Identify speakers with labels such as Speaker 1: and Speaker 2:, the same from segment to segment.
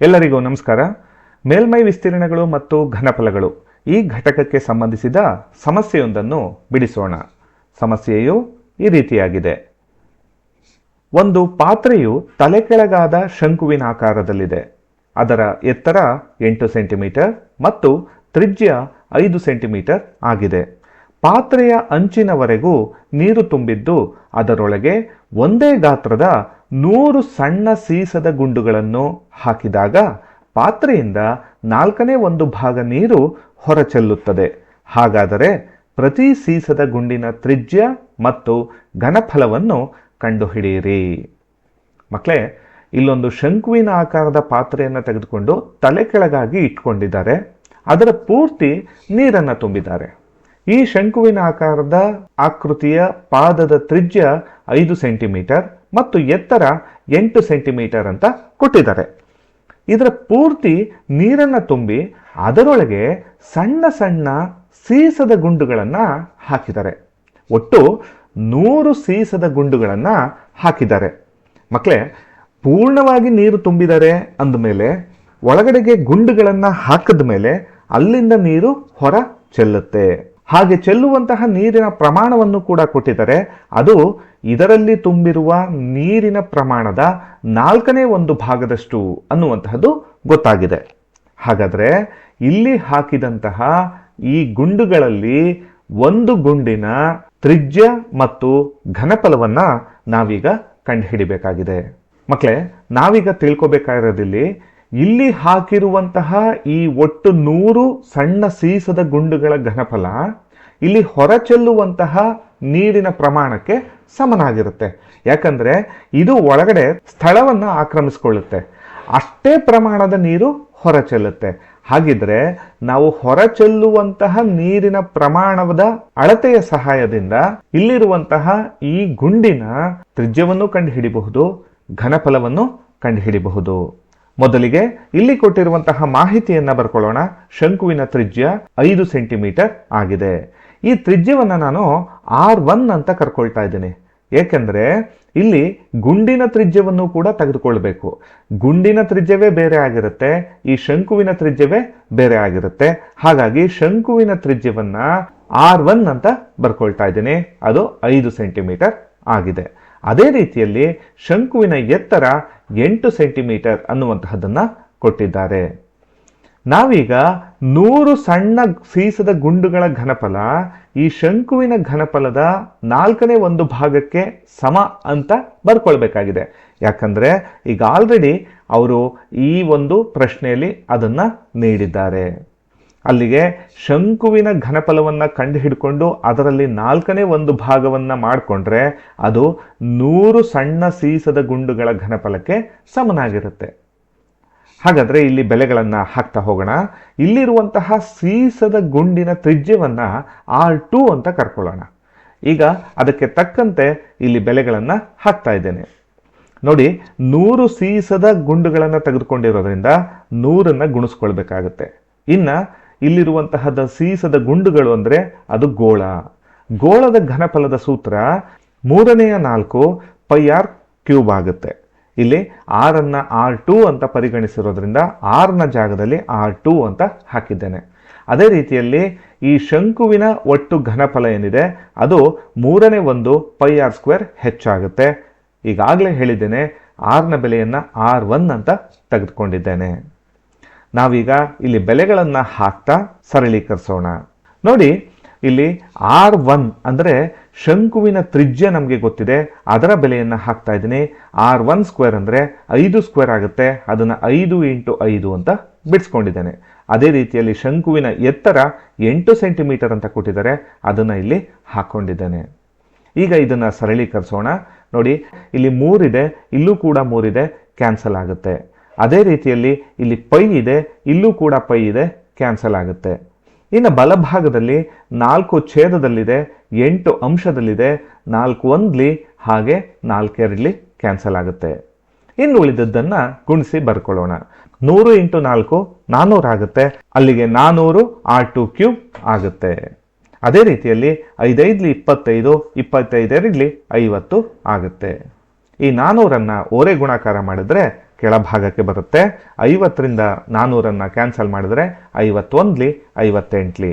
Speaker 1: ಎಲ್ಲರಿಗೂ ನಮಸ್ಕಾರ. ಮೇಲ್ಮೈ ವಿಸ್ತೀರ್ಣಗಳು ಮತ್ತು ಘನಫಲಗಳು. ಈ ಘಟಕಕ್ಕೆ ಸಂಬಂಧಿಸಿದ ಸಮಸ್ಯೆಯೊಂದನ್ನು ಬಿಡಿಸೋಣ. ಸಮಸ್ಯೆಯು ಈ ರೀತಿಯಾಗಿದೆ. ಒಂದು ಪಾತ್ರೆಯು ತಲೆಕೆಳಗಾದ ಶಂಕುವಿನ ಆಕಾರದಲ್ಲಿದೆ. ಅದರ ಎತ್ತರ ಎಂಟು ಸೆಂಟಿಮೀಟರ್ ಮತ್ತು ತ್ರಿಜ್ಯ ಐದು ಸೆಂಟಿಮೀಟರ್ ಆಗಿದೆ. ಪಾತ್ರೆಯ ಅಂಚಿನವರೆಗೂ ನೀರು ತುಂಬಿದ್ದು, ಅದರೊಳಗೆ ಒಂದೇ ಗಾತ್ರದ ನೂರು ಸಣ್ಣ ಸೀಸದ ಗುಂಡುಗಳನ್ನು ಹಾಕಿದಾಗ ಪಾತ್ರೆಯಿಂದ ನಾಲ್ಕನೇ ಒಂದು ಭಾಗ ನೀರು ಹೊರಚೆಲ್ಲುತ್ತದೆ. ಹಾಗಾದರೆ ಪ್ರತಿ ಸೀಸದ ಗುಂಡಿನ ತ್ರಿಜ್ಯ ಮತ್ತು ಘನಫಲವನ್ನು ಕಂಡುಹಿಡಿಯಿರಿ. ಮಕ್ಕಳೇ, ಇಲ್ಲೊಂದು ಶಂಕುವಿನ ಆಕಾರದ ಪಾತ್ರೆಯನ್ನು ತೆಗೆದುಕೊಂಡು ತಲೆ ಕೆಳಗಾಗಿ ಇಟ್ಕೊಂಡಿದ್ದಾರೆ. ಅದರ ಪೂರ್ತಿ ನೀರನ್ನು ತುಂಬಿದ್ದಾರೆ. ಈ ಶಂಕುವಿನ ಆಕಾರದ ಆಕೃತಿಯ ಪಾದದ ತ್ರಿಜ್ಯ ಐದು ಸೆಂಟಿಮೀಟರ್ ಮತ್ತು ಎತ್ತರ ಎಂಟು ಸೆಂಟಿಮೀಟರ್ ಅಂತ ಕೊಟ್ಟಿದ್ದಾರೆ. ಇದರ ಪೂರ್ತಿ ನೀರನ್ನು ತುಂಬಿ ಅದರೊಳಗೆ ಸಣ್ಣ ಸಣ್ಣ ಸೀಸದ ಗುಂಡುಗಳನ್ನು ಹಾಕಿದ್ದಾರೆ. ಒಟ್ಟು ನೂರು ಸೀಸದ ಗುಂಡುಗಳನ್ನು ಹಾಕಿದ್ದಾರೆ. ಮಕ್ಕಳೇ ಪೂರ್ಣವಾಗಿ ನೀರು ತುಂಬಿದ್ದಾರೆ ಅಂದಮೇಲೆ ಒಳಗಡೆಗೆ ಗುಂಡುಗಳನ್ನು ಹಾಕಿದ ಮೇಲೆ ಅಲ್ಲಿಂದ ನೀರು ಹೊರ ಚೆಲ್ಲುತ್ತೆ. ಹಾಗೆ ಚೆಲ್ಲುವಂತಹ ನೀರಿನ ಪ್ರಮಾಣವನ್ನು ಕೂಡ ಕೊಟ್ಟಿದ್ದಾರೆ. ಅದು ಇದರಲ್ಲಿ ತುಂಬಿರುವ ನೀರಿನ ಪ್ರಮಾಣದ ನಾಲ್ಕನೇ ಒಂದು ಭಾಗದಷ್ಟು ಅನ್ನುವಂತಹದ್ದು ಗೊತ್ತಾಗಿದೆ. ಹಾಗಾದರೆ ಇಲ್ಲಿ ಹಾಕಿದಂತಹ ಈ ಗುಂಡುಗಳಲ್ಲಿ ಒಂದು ಗುಂಡಿನ ತ್ರಿಜ್ಯ ಮತ್ತು ಘನಫಲವನ್ನು ನಾವೀಗ ಕಂಡುಹಿಡಿಬೇಕಾಗಿದೆ. ಮಕ್ಕಳೇ ನಾವೀಗ ತಿಳ್ಕೊಬೇಕಾಗಿರೋದಿಲ್ಲಿ ಇಲ್ಲಿ ಹಾಕಿರುವಂತಹ ಈ ಒಟ್ಟು ನೂರು ಸಣ್ಣ ಸೀಸದ ಗುಂಡುಗಳ ಘನಫಲ ಇಲ್ಲಿ ಹೊರಚೆಲ್ಲುವಂತಹ ನೀರಿನ ಪ್ರಮಾಣಕ್ಕೆ ಸಮನಾಗಿರುತ್ತೆ. ಯಾಕಂದ್ರೆ ಇದು ಒಳಗಡೆ ಸ್ಥಳವನ್ನ ಆಕ್ರಮಿಸಿಕೊಳ್ಳುತ್ತೆ. ಅಷ್ಟೇ ಪ್ರಮಾಣದ ನೀರು ಹೊರಚೆಲ್ಲುತ್ತೆ. ಹಾಗಿದ್ರೆ ನಾವು ಹೊರಚೆಲ್ಲುವಂತಹ ನೀರಿನ ಪ್ರಮಾಣದ ಅಳತೆಯ ಸಹಾಯದಿಂದ ಇಲ್ಲಿರುವಂತಹ ಈ ಗುಂಡಿನ ತ್ರಿಜ್ಯವನ್ನು ಕಂಡುಹಿಡಿಬಹುದು, ಘನಫಲವನ್ನು ಕಂಡುಹಿಡಿಬಹುದು. ಮೊದಲಿಗೆ ಇಲ್ಲಿ ಕೊಟ್ಟಿರುವಂತಹ ಮಾಹಿತಿಯನ್ನ ಬರ್ಕೊಳ್ಳೋಣ. ಶಂಕುವಿನ ತ್ರಿಜ್ಯ ಐದು ಸೆಂಟಿಮೀಟರ್ ಆಗಿದೆ. ಈ ತ್ರಿಜ್ಯವನ್ನು ನಾನು ಆರ್ ಒನ್ ಅಂತ ಕರ್ಕೊಳ್ತಾ ಇದ್ದೀನಿ. ಏಕೆಂದರೆ ಇಲ್ಲಿ ಗುಂಡಿನ ತ್ರಿಜ್ಯವನ್ನು ಕೂಡ ತೆಗೆದುಕೊಳ್ಬೇಕು. ಗುಂಡಿನ ತ್ರಿಜ್ಯವೇ ಬೇರೆ ಆಗಿರುತ್ತೆ, ಈ ಶಂಕುವಿನ ತ್ರಿಜ್ಯವೇ ಬೇರೆ ಆಗಿರುತ್ತೆ. ಹಾಗಾಗಿ ಶಂಕುವಿನ ತ್ರಿಜ್ಯವನ್ನು ಆರ್ ಒನ್ ಅಂತ ಬರ್ಕೊಳ್ತಾ ಇದ್ದೀನಿ. ಅದು ಐದು ಸೆಂಟಿಮೀಟರ್ ಆಗಿದೆ. ಅದೇ ರೀತಿಯಲ್ಲಿ ಶಂಕುವಿನ ಎತ್ತರ ಎಂಟು ಸೆಂಟಿಮೀಟರ್ ಅನ್ನುವಂತಹದನ್ನ ಕೊಟ್ಟಿದ್ದಾರೆ. ನಾವೀಗ ನೂರು ಸಣ್ಣ ಸೀಸದ ಗುಂಡುಗಳ ಘನಫಲ ಈ ಶಂಕುವಿನ ಘನಫಲದ ನಾಲ್ಕನೇ ಒಂದು ಭಾಗಕ್ಕೆ ಸಮ ಅಂತ ಬರ್ಕೊಳ್ಬೇಕಾಗಿದೆ. ಯಾಕಂದ್ರೆ ಈಗ ಆಲ್ರೆಡಿ ಅವರು ಈ ಒಂದು ಪ್ರಶ್ನೆಯಲ್ಲಿ ಅದನ್ನ ನೀಡಿದ್ದಾರೆ. ಅಲ್ಲಿಗೆ ಶಂಕುವಿನ ಘನಫಲವನ್ನು ಕಂಡುಹಿಡ್ಕೊಂಡು ಅದರಲ್ಲಿ ನಾಲ್ಕನೇ ಒಂದು ಭಾಗವನ್ನು ಮಾಡಿಕೊಂಡ್ರೆ ಅದು ನೂರು ಸಣ್ಣ ಸೀಸದ ಗುಂಡುಗಳ ಘನಫಲಕ್ಕೆ ಸಮನಾಗಿರುತ್ತೆ. ಹಾಗಾದರೆ ಇಲ್ಲಿ ಬೆಲೆಗಳನ್ನು ಹಾಕ್ತಾ ಹೋಗೋಣ. ಇಲ್ಲಿರುವಂತಹ ಸೀಸದ ಗುಂಡಿನ ತ್ರಿಜ್ಯವನ್ನು ಆರ್ ಟು ಅಂತ ಕರ್ಕೊಳ್ಳೋಣ. ಈಗ ಅದಕ್ಕೆ ತಕ್ಕಂತೆ ಇಲ್ಲಿ ಬೆಲೆಗಳನ್ನು ಹಾಕ್ತಾ ಇದ್ದೇನೆ. ನೋಡಿ, ನೂರು ಸೀಸದ ಗುಂಡುಗಳನ್ನು ತೆಗೆದುಕೊಂಡಿರೋದ್ರಿಂದ ನೂರನ್ನು ಗುಣಿಸ್ಕೊಳ್ಬೇಕಾಗುತ್ತೆ. ಇನ್ನ ಇಲ್ಲಿರುವಂತಹದ ಸೀಸದ ಗುಂಡುಗಳು ಅಂದರೆ ಅದು ಗೋಳ. ಗೋಳದ ಘನಫಲದ ಸೂತ್ರ ಮೂರನೆಯ ನಾಲ್ಕು ಪೈ ಆರ್ ಕ್ಯೂಬ್ ಆಗುತ್ತೆ. ಇಲ್ಲಿ ಆರ್ ಅನ್ನ ಆರ್ ಟು ಅಂತ ಪರಿಗಣಿಸಿರೋದ್ರಿಂದ ಆರ್ನ ಜಾಗದಲ್ಲಿ ಆರ್ ಟು ಅಂತ ಹಾಕಿದ್ದೇನೆ. ಅದೇ ರೀತಿಯಲ್ಲಿ ಈ ಶಂಕುವಿನ ಒಟ್ಟು ಘನಫಲ ಏನಿದೆ ಅದು ಮೂರನೇ ಒಂದು ಪೈ ಆರ್ ಸ್ಕ್ವೇರ್ ಹೆಚ್ಚಾಗುತ್ತೆ ಈಗಾಗಲೇ ಹೇಳಿದ್ದೇನೆ ಆರ್ನ ಬೆಲೆಯನ್ನು ಆರ್ ಒನ್ ಅಂತ ತೆಗೆದುಕೊಂಡಿದ್ದೇನೆ. ನಾವೀಗ ಇಲ್ಲಿ ಬೆಲೆಗಳನ್ನ ಹಾಕ್ತಾ ಸರಳೀಕರಿಸೋಣ. ನೋಡಿ, ಇಲ್ಲಿ ಆರ್ ಒನ್ ಅಂದ್ರೆ ಶಂಕುವಿನ ತ್ರಿಜ್ಯ ನಮಗೆ ಗೊತ್ತಿದೆ. ಅದರ ಬೆಲೆಯನ್ನ ಹಾಕ್ತಾ ಇದ್ದೀನಿ. ಆರ್ ಒನ್ ಸ್ಕ್ವೇರ್ ಅಂದ್ರೆ ಐದು ಸ್ಕ್ವೇರ್ ಆಗುತ್ತೆ. ಅದನ್ನ ಐದು ಇಂಟು ಐದು ಅಂತ ಬಿಡಿಸ್ಕೊಂಡಿದ್ದೇನೆ. ಅದೇ ರೀತಿಯಲ್ಲಿ ಶಂಕುವಿನ ಎತ್ತರ ಎಂಟು ಸೆಂಟಿಮೀಟರ್ ಅಂತ ಕೊಟ್ಟಿದ್ದಾರೆ. ಅದನ್ನ ಇಲ್ಲಿ ಹಾಕೊಂಡಿದ್ದೇನೆ. ಈಗ ಇದನ್ನ ಸರಳೀಕರಿಸೋಣ. ನೋಡಿ, ಇಲ್ಲಿ ಮೂರಿದೆ ಇಲ್ಲೂ ಕೂಡ ಮೂರಿದೆ ಕ್ಯಾನ್ಸಲ್ ಆಗುತ್ತೆ. ಅದೇ ರೀತಿಯಲ್ಲಿ ಇಲ್ಲಿ ಪೈ ಇದೆ, ಇಲ್ಲೂ ಕೂಡ ಪೈ ಇದೆ, ಕ್ಯಾನ್ಸಲ್ ಆಗುತ್ತೆ. ಇನ್ನು ಬಲಭಾಗದಲ್ಲಿ ನಾಲ್ಕು ಛೇದದಲ್ಲಿದೆ, ಎಂಟು ಅಂಶದಲ್ಲಿದೆ, ನಾಲ್ಕು ಒಂದ್ಲಿ, ಹಾಗೆ ನಾಲ್ಕೆರಡ್ಲಿ ಕ್ಯಾನ್ಸಲ್ ಆಗುತ್ತೆ. ಇನ್ನು ಉಳಿದದ್ದನ್ನು ಗುಣಿಸಿ ಬರ್ಕೊಳ್ಳೋಣ. ನೂರು ಇಂಟು ನಾಲ್ಕು ನಾನ್ನೂರು ಆಗುತ್ತೆ. ಅಲ್ಲಿಗೆ ನಾನ್ನೂರು ಆರ್ ಟು ಕ್ಯೂಬ್ ಆಗುತ್ತೆ. ಅದೇ ರೀತಿಯಲ್ಲಿ ಐದೈದ್ಲಿ ಇಪ್ಪತ್ತೈದು, ಇಪ್ಪತ್ತೈದರಲ್ಲಿ ಐವತ್ತು ಆಗುತ್ತೆ. ಈ ನಾನ್ನೂರನ್ನು ಓರೆ ಗುಣಾಕಾರ ಮಾಡಿದ್ರೆ ಕೆಳಭಾಗಕ್ಕೆ ಬರುತ್ತೆ. ಐವತ್ತರಿಂದ ನಾನ್ನೂರನ್ನು ಕ್ಯಾನ್ಸಲ್ ಮಾಡಿದರೆ ಐವತ್ತೊಂದ್ಲಿ, ಐವತ್ತೆಂಟ್ಲಿ.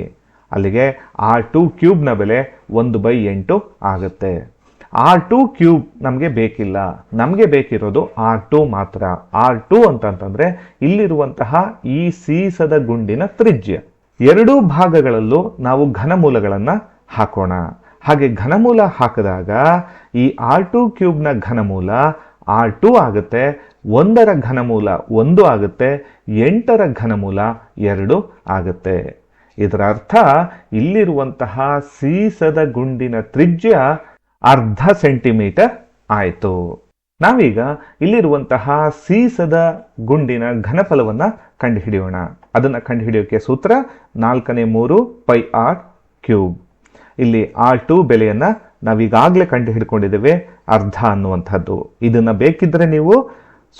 Speaker 1: ಅಲ್ಲಿಗೆ ಆರ್ ಟು ಕ್ಯೂಬ್ನ ಬೆಲೆ ಒಂದು ಬೈ ಎಂಟು ಆಗುತ್ತೆ. ಆರ್ ಟು ಕ್ಯೂಬ್ ನಮಗೆ ಬೇಕಿಲ್ಲ. ನಮಗೆ ಬೇಕಿರೋದು ಆರ್ ಟು ಮಾತ್ರ. ಆರ್ ಟು ಅಂತಂತಂದರೆ ಇಲ್ಲಿರುವಂತಹ ಈ ಸೀಸದ ಗುಂಡಿನ ತ್ರಿಜ್ಯ. ಎರಡೂ ಭಾಗಗಳಲ್ಲೂ ನಾವು ಘನಮೂಲಗಳನ್ನು ಹಾಕೋಣ. ಹಾಗೆ ಘನಮೂಲ ಹಾಕಿದಾಗ ಈ ಆರ್ ಟು ಕ್ಯೂಬ್ನ ಘನಮೂಲ ಆರ್ ಟು ಆಗುತ್ತೆ, ಒಂದರ ಘನಮೂಲ ಒಂದು ಆಗುತ್ತೆ, ಎಂಟರ ಘನಮೂಲ ಎರಡು ಆಗುತ್ತೆ. ಇದರ ಅರ್ಥ ಇಲ್ಲಿರುವಂತಹ ಸೀಸದ ಗುಂಡಿನ ತ್ರಿಜ್ಯ ಅರ್ಧ ಸೆಂಟಿಮೀಟರ್ ಆಯಿತು. ನಾವೀಗ ಇಲ್ಲಿರುವಂತಹ ಸೀಸದ ಗುಂಡಿನ ಘನಫಲವನ್ನು ಕಂಡುಹಿಡಿಯೋಣ. ಅದನ್ನು ಕಂಡುಹಿಡಿಯೋಕೆ ಸೂತ್ರ ನಾಲ್ಕನೇ ಮೂರು ಪೈ ಆರ್ ಕ್ಯೂಬ್ ಇಲ್ಲಿ ಆರ್ ಟು ಬೆಲೆಯನ್ನು ನಾವೀಗಾಗಲೇ ಕಂಡು ಹಿಡ್ಕೊಂಡಿದ್ದೇವೆ ಅರ್ಧ ಅನ್ನುವಂಥದ್ದು. ಇದನ್ನು ಬೇಕಿದ್ದರೆ ನೀವು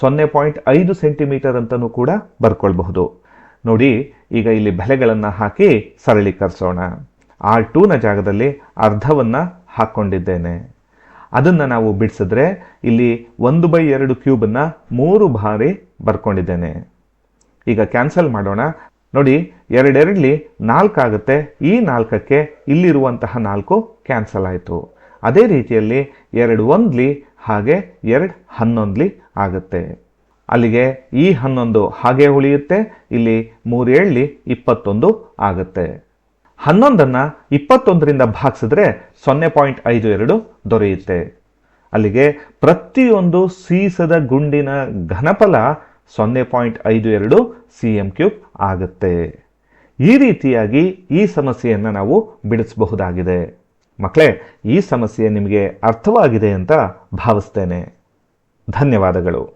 Speaker 1: ಸೊನ್ನೆ ಪಾಯಿಂಟ್ ಐದು ಸೆಂಟಿಮೀಟರ್ ಅಂತಲೂ ಕೂಡ ಬರ್ಕೊಳ್ಬಹುದು. ನೋಡಿ, ಈಗ ಇಲ್ಲಿ ಬೆಲೆಗಳನ್ನು ಹಾಕಿ ಸರಳೀಕರಿಸೋಣ. ಆರ್ ಟೂನ ಜಾಗದಲ್ಲಿ ಅರ್ಧವನ್ನು ಹಾಕ್ಕೊಂಡಿದ್ದೇನೆ ಅದನ್ನು ನಾವು ಬಿಡಿಸಿದ್ರೆ ಇಲ್ಲಿ ಒಂದು ಬೈ ಎರಡು ಕ್ಯೂಬನ್ನು ಮೂರು ಬಾರಿ ಬರ್ಕೊಂಡಿದ್ದೇನೆ. ಈಗ ಕ್ಯಾನ್ಸಲ್ ಮಾಡೋಣ. ನೋಡಿ, ಎರಡೆರಡಲಿ ನಾಲ್ಕಾಗುತ್ತೆ ಈ ನಾಲ್ಕಕ್ಕೆ ಇಲ್ಲಿರುವಂತಹ ನಾಲ್ಕು ಕ್ಯಾನ್ಸಲ್ ಆಯಿತು. ಅದೇ ರೀತಿಯಲ್ಲಿ ಎರಡು ಒಂದ್ಲಿ ಹಾಗೆ ಎರಡು ಹನ್ನೊಂದ್ಲಿ ಆಗುತ್ತೆ. ಅಲ್ಲಿಗೆ ಈ ಹನ್ನೊಂದು ಹಾಗೆ ಉಳಿಯುತ್ತೆ, ಇಲ್ಲಿ ಮೂರೇಳ್ಲಿ ಇಪ್ಪತ್ತೊಂದು ಆಗುತ್ತೆ. ಹನ್ನೊಂದನ್ನು ಇಪ್ಪತ್ತೊಂದರಿಂದ ಭಾಗಿಸಿದ್ರೆ ಸೊನ್ನೆ ಪಾಯಿಂಟ್ ಐದು ಎರಡು ದೊರೆಯುತ್ತೆ. ಅಲ್ಲಿಗೆ ಪ್ರತಿಯೊಂದು ಸೀಸದ ಗುಂಡಿನ ಘನಫಲ ಸೊನ್ನೆ ಪಾಯಿಂಟ್ ಐದು ಎರಡು ಸಿ ಎಂ ಕ್ಯೂಬ್ ಆಗುತ್ತೆ. ಈ ರೀತಿಯಾಗಿ ಈ ಸಮಸ್ಯೆಯನ್ನು ನಾವು ಬಿಡಿಸಬಹುದಾಗಿದೆ. ಮಕ್ಕಳೇ ಈ ಸಮಸ್ಯೆ ನಿಮಗೆ ಅರ್ಥವಾಗಿದೆ ಅಂತ ಭಾವಿಸ್ತೇನೆ. ಧನ್ಯವಾದಗಳು.